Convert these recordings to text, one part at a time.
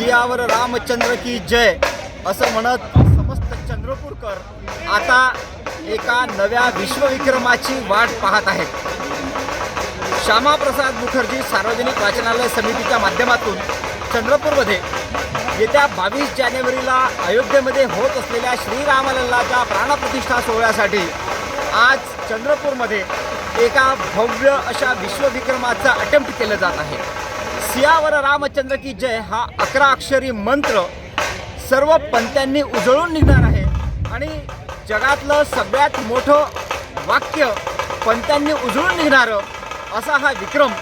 सियावर रामचंद्र की जय असं म्हणत समस्त चंद्रपूरकर आता एका नव्या विश्वविक्रमाची वाट पाहत आहेत. श्यामाप्रसाद मुखर्जी सार्वजनिक वाचनालय समितीच्या माध्यमातून चंद्रपूरमध्ये येत्या बावीस जानेवारीला अयोध्येमध्ये होत असलेल्या श्रीरामलल्लाच्या प्राणप्रतिष्ठा सोहळ्यासाठी आज चंद्रपूरमध्ये एका भव्य अशा विश्वविक्रमाचं अटेम्प्ट केलं जात आहे. सियावर रामचंद्र की जय हा अकरा अक्षरी मंत्र सर्व पंत्यांनी उजळून निघणार आहे. आणि जगातलं सगळ्यात मोठं वाक्य पंत्यांनी उजळून निघणारं असा हा विक्रम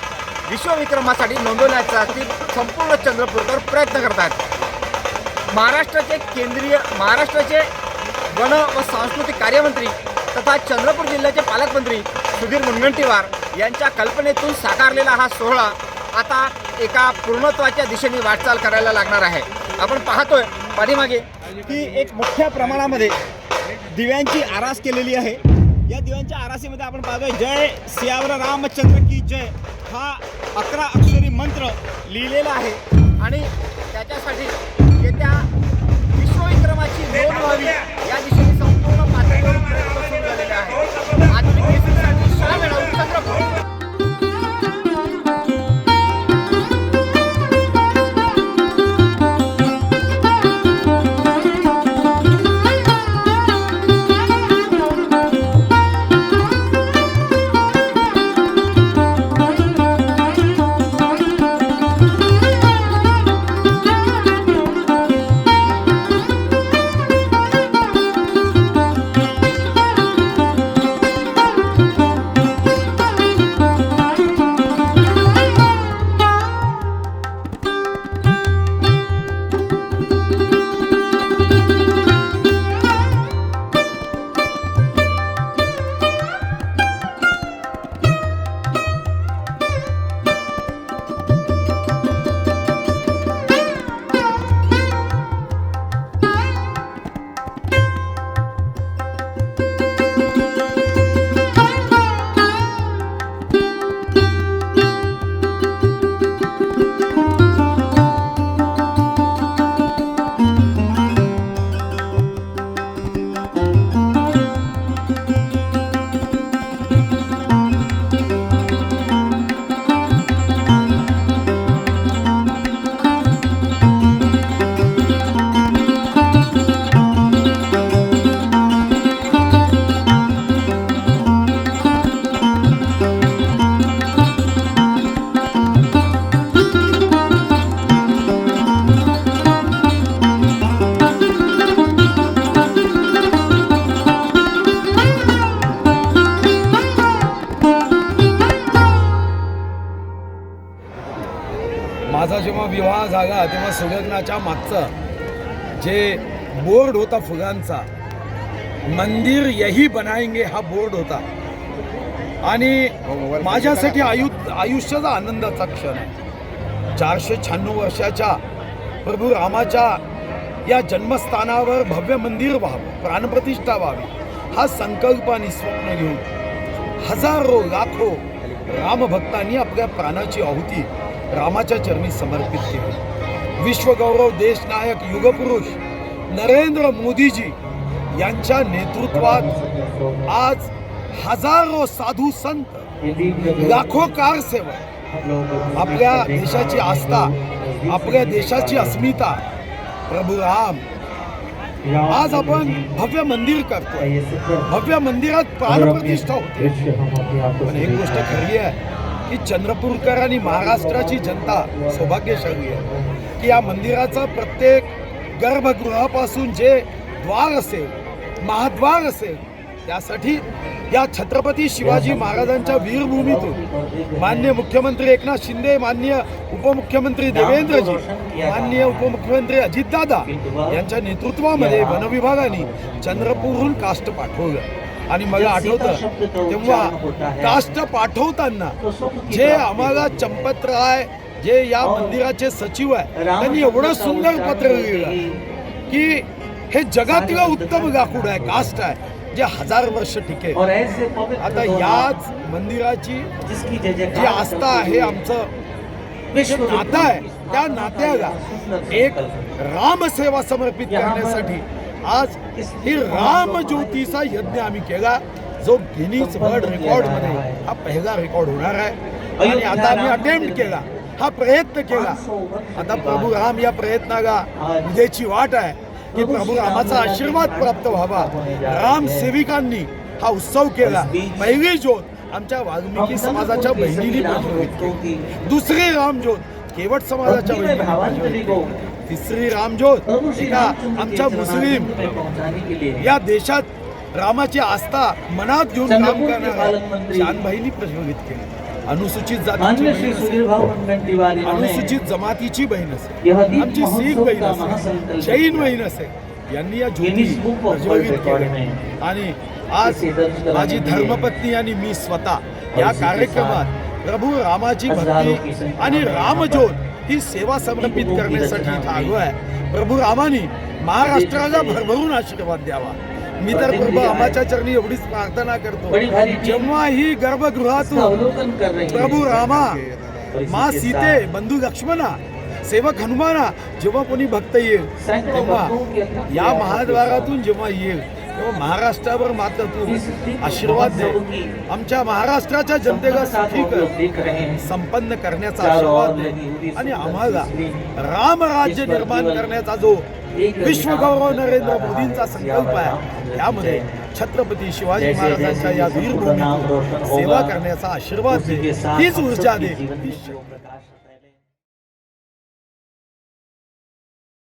विश्वविक्रमासाठी नोंदवण्याचा ती संपूर्ण चंद्रपूरकर प्रयत्न करत आहेत महाराष्ट्राचे केंद्रीय महाराष्ट्राचे वन व सांस्कृतिक कार्यमंत्री तथा चंद्रपूर जिल्ह्याचे पालकमंत्री सुधीर मुनगंटीवार यांच्या कल्पनेतून साकारलेला हा सोहळा आता एका पूर्णत्वाच्या दिशेने वाटचाल करायला लागणार आहे. आपण पाहतोय पाठीमागे की एक मोठ्या प्रमाणामध्ये दिव्यांची आरास केलेली आहे. या दिव्यांच्या आरासीमध्ये आपण पाहतोय जय सियावर रामचंद्र की जय. हा अकरा अक्षरी मंत्र लिहिलेला आहे. आणि त्याच्यासाठी माझा जेव्हा विवाह झाला तेव्हा सुगंधाच्या मागचा जे बोर्ड होता फुगांचा मंदिर यही बनाएंगे हा बोर्ड होता. आणि माझ्यासाठी आयु आयुष्याचा आनंदाचा क्षण आहे. चारशे शहाण्णव वर्षाच्या प्रभू रामाच्या या जन्मस्थानावर भव्य मंदिर व्हावं प्राणप्रतिष्ठा व्हावी हा संकल्प आणि स्वप्न घेऊन हजारो लाखो रामभक्तांनी आपल्या प्राणाची आहुती रामाच्या चरणी समर्पित केली. विश्वगौरव देशनायक युगपुरुष नरेंद्र मोदीजी यांच्या नेतृत्वात आज हजारो साधू संत लाखो कारसेवक आपल्या देशाची आस्था आपल्या देशाची अस्मिता प्रभू राम. आज आपण भव्य मंदिर करतो भव्य मंदिरात प्राणप्रतिष्ठा होते. पण एक गोष्ट खरी आहे की चंद्रपूरकर आणि महाराष्ट्राची जनता सौभाग्यशाली आहे. की या मंदिराचा प्रत्येक गर्भगृहापासून जे द्वार असेल महाद्वार असेल त्यासाठी या छत्रपती शिवाजी महाराजांच्या वीरभूमीतून मान्य मुख्यमंत्री एकनाथ शिंदे मान्य उपमुख्यमंत्री देवेंद्रजी मान्य उपमुख्यमंत्री अजितदादा यांच्या नेतृत्वामध्ये वनविभागाने चंद्रपूरहून काष्ट पाठवलं. आणि मला आठवतं तेव्हा काष्ट पाठवताना जे आम्हाला चंपतराय जे या मंदिराचे सचिव आहे त्यांनी एवढं सुंदर पत्र लिहिलं की हे जगातलं उत्तम लाकूड आहे कास्ट आहे जे हजार वर्ष टिकेल. पवित्र आता याच मंदिराची जी आस्था आहे आमचं नातं आहे त्या नात्याला एक रामसेवा समर्पित करण्यासाठी आज ही रामज्योतीचा यज्ञ आम्ही केला जो गिनीज वर्ल्ड रेकॉर्डमध्ये हा पहिला रेकॉर्ड होणार आहे. आणि आता आम्ही अटेम्प्ट केला हा प्रयत्न केला. आता प्रभू राम या प्रयत्नाला उद्याची वाट आहे की प्रभू रामाचा आशीर्वाद प्राप्त व्हावा. राम सेविकांनी हा उत्सव केला. पहिली ज्योत आमच्या वाल्मिकी समाजाच्या बहिणींनी दुसरी रामज्योत केवट समाजाच्या बहिणींनी केली. तिसरी रामज्योत एका आमच्या मुस्लिम या देशात रामाची आस्था मनात घेऊन काम करणाऱ्या शानभाईंनी प्रज्वलित केली. अनुसूचित जातीची अनुसूचित जमातीची बहीण असेल. आमची शीख बहीण असेल. जैन. बहीण असेल. यांनी या ज्योती प्रज्वलित केल्या आणि आज माझी धर्मपत्नी आणि मी स्वतः या कार्यक्रमात प्रभू रामाची भक्ती आणि रामज्योत ही सेवा समर्पित करण्यासाठी इथं आलो आहे. प्रभू रामानी महाराष्ट्राला भरभरून आशीर्वाद द्यावा. मी तर प्रभू रामाच्या चरणी एवढीच प्रार्थना करतो. जेव्हा ही गर्भगृहातून है प्रभू रामा माँ सीते बंधू लक्ष्मणा सेवक हनुमाना जेव्हा कोणी भक्त येईल तेव्हा या महाद्वारातून जेव्हा येईल तेव्हा महाराष्ट्रावर मात्र तू आशीर्वाद दे आमच्या महाराष्ट्राच्या जनतेला सुखी हैं संपन्न करण्याचा आशीर्वाद दे आणि आम्हाला रामराज्य जिस पर निर्माण करण्याचा जो विश्वगौरव नरेंद्र मोदींचा है, संकल्प आहे त्यामध्ये राम छत्रपती शिवाजी महाराजांच्या या होगा, सेवा करण्याचा आशीर्वाद दे हीच ऊर्जा दे